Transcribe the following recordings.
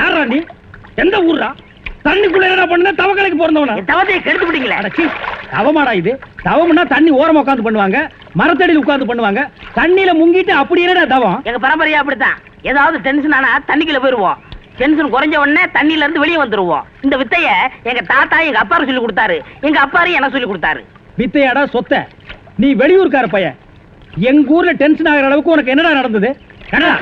யாரா நீ? எந்த ஊர்ரா தண்ணிக்குள்ள என்ன பண்ணுன தவக்கலைக்கு பிறந்தவனா? என் தவத்தையை கெடுத்து விட்டீங்களே. தவமாடா இது. தவம்னா தண்ணி ஓரமா உட்காந்து பண்ணுவாங்க மரத்தடியில் உட்கார்ந்து பண்ணுவாங்க. தண்ணியில முங்கிட்டு அப்படி என்னடா தவம். எங்க பரம்பரையா அப்படித்தான். ஏதாவது டென்ஷன் ஆனா தண்ணிக்குள்ள போயிருவோம். டென்ஷன் குறைஞ்ச உடனே தண்ணியில இருந்து வெளியே வந்துருவோம். இந்த வித்தைய எங்க தாத்தா எங்க அப்பாரு சொல்லி கொடுத்தாரு. எங்க அப்பாரு எனக்கு சொல்லி கொடுத்தாரு? வித்தையாடா சொத்த. நீ வெளியூர்கார பையன். எங்க ஊர்ல டென்ஷன் ஆகிற அளவுக்கு உனக்கு என்னடா நடந்தது? கனடா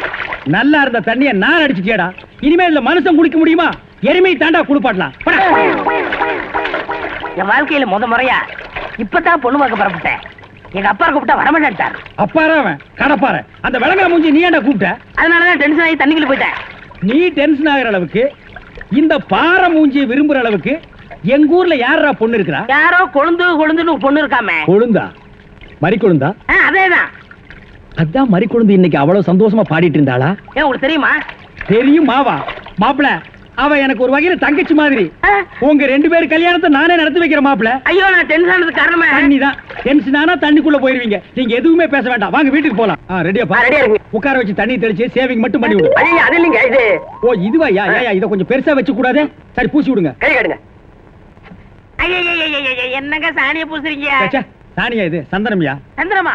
நல்லா இருந்த தண்ணிய நான் அடிச்சுட்டியாடா இனிமே இந்த மனுஷன் குளிக்க முடியுமா? எருமை தாண்டா குளிப்பாட்டலாம். போடா. என் வாழ்க்கையில முத முறையா இப்பதான் பொண்ணு பார்க்க புறப்பட்டேன். எங்க அப்பா கூப்பிட்டா வரமாட்டார் அப்பாரா அவன்? கடப்பார அந்த விளங்கா மூஞ்சி நீ ஏன்டா கூப்பிட்ட? அதனாலதான் டென்ஷன் ஆகி தண்ணிக்குள்ள போயிட்டேன். நீ டென்ஷன் ஆகிற அளவுக்கு இந்த பாறை மூஞ்சி விரும்புற அளவுக்கு எங்க ஊர்ல யாரா பொண்ணு இருக்கிறா? யாரோ கொழுந்து கொழுந்துன்னு பொண்ணு இருக்காமே. கொழுந்தா? மறி கொழுந்தா அதேதான். அதான் மறி கொழுந்து இன்னைக்கு அவ்வளவு சந்தோஷமா பாடிட்டு இருந்தாளா? ஏன் உங்களுக்கு தெரியுமா? தெரியும் மாவா. மாப்பிள அவ எனக்கு ஒரு வகையில தங்கச்சி மாதிரி. உங்க ரெண்டு பேர் கல்யாணத்தை நானே நடத்தி வைக்கிற மாப்பிள. ஐயோ நான் டென்ஷன் காரணமே? தண்ணி தான் டென்ஷன் ஆனா தண்ணிக்குள்ள போயிருவீங்க. நீங்க எதுவுமே பேச வேண்டாம். வாங்க வீட்டுக்கு போலாம். ரெடியா ஆ, ரெடியா இருக்கு. உட்கார வச்சு தண்ணி தெளிச்சு சேவிங் மட்டும் பண்ணி விடு. ஐயோ அது இல்லைங்க இது. ஓ இதுவா? யா யா, இத கொஞ்சம் பெருசா வச்சு கூடாதே. சரி பூசி விடுங்க. கை காடுங்க ஐயோ என்னங்க சாணியை பூசுறீங்க? சாணியா இது? சந்தனம்யா? சந்திரமா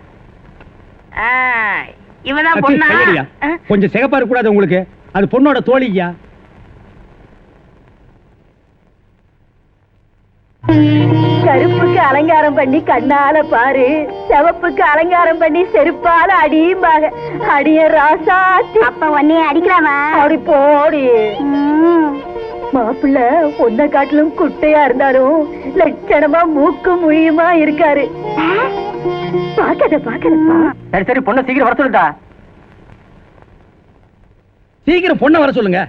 இவதான் பொண்ணா? கொஞ்சம் சிகப்பா இருக்க கூடாது உங்களுக்கு. அது பொண்ணோட தோழியா கருப்புக்கு அலங்காரம் பண்ணி கண்ணால பாரு. சிவப்புக்கு அலங்காரம் பண்ணி செருப்பால அடியும்பாக அடிய ராசாத்தி. அப்ப உன்னைய அடிக்கலாமா? அப்படி போடி. மாப்பிள்ள பொண்ணை காட்டிலும் குட்டையா இருந்தாலும் லட்சணமா மூக்கு முழியுமா இருக்காரு. பாக்காத பாக்காதப்பா சரி சரி பொண்ணை சீக்கிரம் வர சொல்லுங்க சீக்கிரம் பொண்ணை வர சொல்லுங்க.